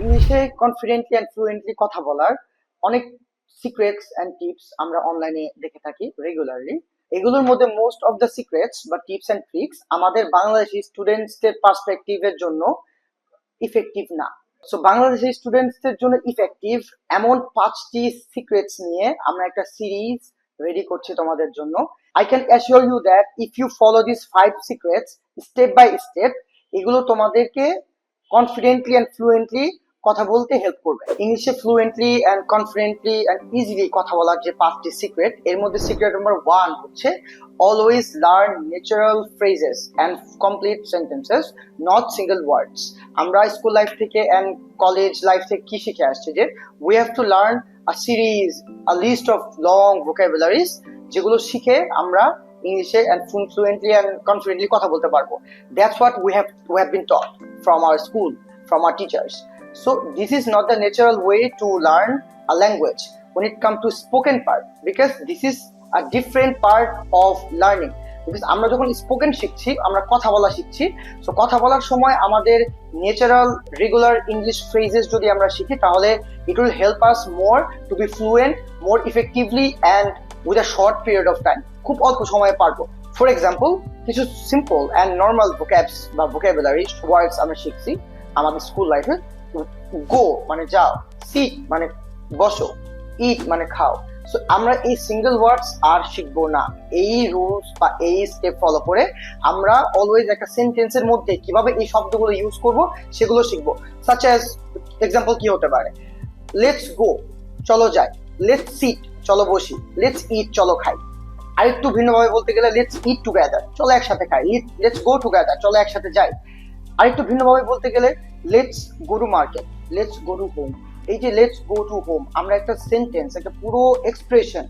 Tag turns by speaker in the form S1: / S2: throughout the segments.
S1: ইংলিশে confidently and fluently কথা বলার অনেক সিক্রেটস অ্যান্ড টিপস আমরা অনলাইনে দেখে থাকি রেগুলারলি এগুলোর মধ্যে মোস্ট অফ দ্য সিক্রেটস বা টিপস অ্যান্ড ট্রিক্স আমাদের বাংলাদেশি স্টুডেন্টসদের পার্সপেক্টিভের জন্য ইফেক্টিভ না। সো বাংলাদেশি স্টুডেন্টসদের জন্য ইফেক্টিভ এমন পাঁচটি সিক্রেটস নিয়ে আমরা একটা সিরিজ রেডি করছি তোমাদের জন্য। I can assure you that if you follow this five secrets step by step এগুলো তোমাদেরকে কনফিডেন্টলি অ্যান্ড ফ্লুয়েন্টলি কথা বলতে হেল্প করবে। ইংলিশে fluently and confidently and easily কথা বলার যে পাঁচটি সিক্রেট এর মধ্যে সিক্রেট নাম্বার ওয়ান হচ্ছে always learn natural phrases and complete sentences not single words আমরা স্কুল লাইফ থেকে অ্যান্ড কলেজ লাইফ থেকে কি শিখে আসছি যে we have to learn a series a list of long vocabularies যেগুলো শিখে আমরা ইংলিশে অ্যান্ড ফ্লুয়েন্টলি অ্যান্ড কনফিডেন্টলি কথা বলতে পারব। That's what we have we have been taught from our school from our teachers. So, this is not the natural way to learn a language when it comes to spoken part, because this is a different part of learning. Because আমরা যখন spoken শিখছি, আমরা কথা বলা শিখছি so কথা বলার সময় আমাদের ন্যাচারাল রেগুলার ইংলিশ ফ্রেজেস যদি আমরা শিখি, তাহলে it will help us more to be fluent more effectively and with a short period of time খুব অল্প সময়ে পারব। ফর এক্সাম্পল কিছু সিম্পল অ্যান্ড নর্মাল ভোক্যাবস বা ভোক্যাবুলারি ওয়ার্ডস আমরা শিখছি আমাদের স্কুল লাইফে গো মানে যাও সিট মানে বসো ইট মানে খাও। সো আমরা এই সিঙ্গেল ওয়ার্ডস আর শিখব না। এই রুলস বা এই স্টেপ ফলো করে আমরা অলওয়েজ একটা সেন্টেন্সের মধ্যে কীভাবে এই শব্দগুলো ইউজ করব, সেগুলো শিখব। সাচ অ্যাজ এক্সাম্পল কি হতে পারে? লেটস গো চলো যাই। লেটস সিট চলো বসি। লেটস ইট চলো খাই। আরেকটু ভিন্নভাবে বলতে গেলে লেটস ইট টুগেদার চলো একসাথে খাই। লেটস গো টুগেদার চলো একসাথে যাই। আরেকটু ভিন্নভাবে বলতে গেলে let's go to market let's go to home এই যে লেটস গো টু হোম আমরা একটা সেন্টেন্স একটা পুরো এক্সপ্রেশন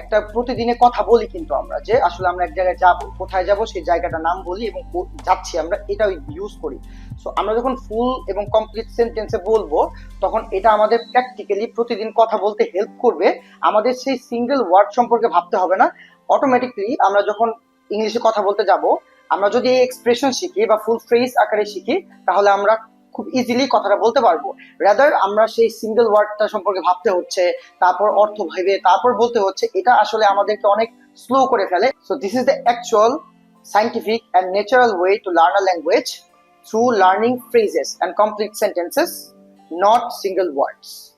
S1: একটা প্রতিদিনে কথা বলি কিন্তু আমরা যে আসলে আমরা এক জায়গায় যাব, কোথায় যাব, সেই জায়গাটার নাম বলি এবং যাচ্ছি আমরা এটা ইউজ করি। সো আমরা যখন ফুল এবং কমপ্লিট সেন্টেন্সে বলব, তখন এটা আমাদের প্র্যাকটিক্যালি প্রতিদিন কথা বলতে হেল্প করবে। আমাদের সেই সিঙ্গেল ওয়ার্ড সম্পর্কে ভাবতে হবে না। অটোমেটিকলি আমরা যখন ইংলিশে কথা বলতে যাব আমরা যদি এই এক্সপ্রেশন শিখি বা ফুল ফ্রেজ আকারে শিখি তাহলে আমরা খুব ইজিলি কথাটা বলতে পারব রাদার আমরা সেই সিঙ্গেল ওয়ার্ডটা সম্পর্কে ভাবতে হচ্ছে তারপর অর্থ ভেবে তারপর বলতে হচ্ছে এটা আসলে আমাদেরকে অনেক স্লো করে ফেলে so this is the actual scientific and natural way to learn a language through learning phrases and complete sentences, not single words.